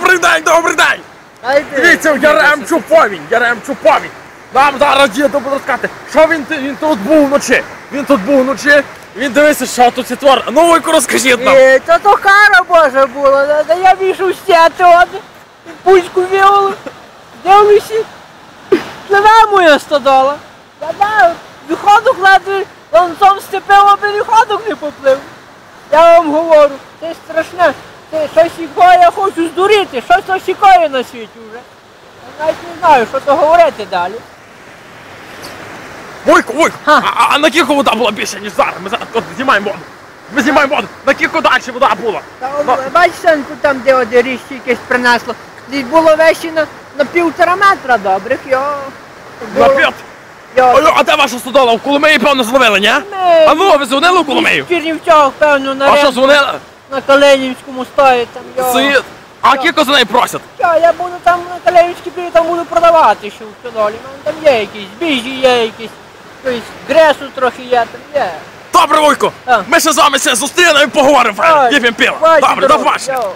Добрий день, добрий день! Дивіться, Яремчу повінь, Яремчу повінь. Нам зараз діду буде розказати, що він, він тут був вночі. Він тут був вночі, він дивиться, що тут це твор. Ну, Войко, розкажіть нам. Е, Та то кара Божа була, да, я з театру, пуську вивели, дивлюся, пливе моя стодола. Я да, виходок ледве ланцом степив, а переходок не поплив. Я вам говорю, це страшне, це щось якого я хочу здуріти, щось то сікає на світі вже. Я навіть не знаю, що то говорити далі. Войко, Войко, а, а, а на кілько вода була більше, ніж зараз? Ми зараз от, знімаємо воду. Ми знімаємо воду. На кілько далі вода була? Та Ну. он, бач, Санку, там, де оде ріжці якесь принесло. Десь було вещі на, на півтора метра добрих, йо. На п'ят. Йо. Алло, а де ваша стодола? В Коломиї, певно, зловили, ні? Ми- А ну, ви дзвонили в Коломию? В Чернівцях, певно, на, А що, ринку, дзвонили? На Калинівському стоїть там, Я... Це... А кілько за неї просять? Я, я буду там на Калинівській піві, там буду продавати що в Чудолі. Там є якісь біжі, є якісь, якісь гресу трохи є, там є. Добре, Войко, ми ще з вами ще зустрінемо і поговоримо, Ай, Вип'ємо пиво. бачу Добре, до побачення. йо.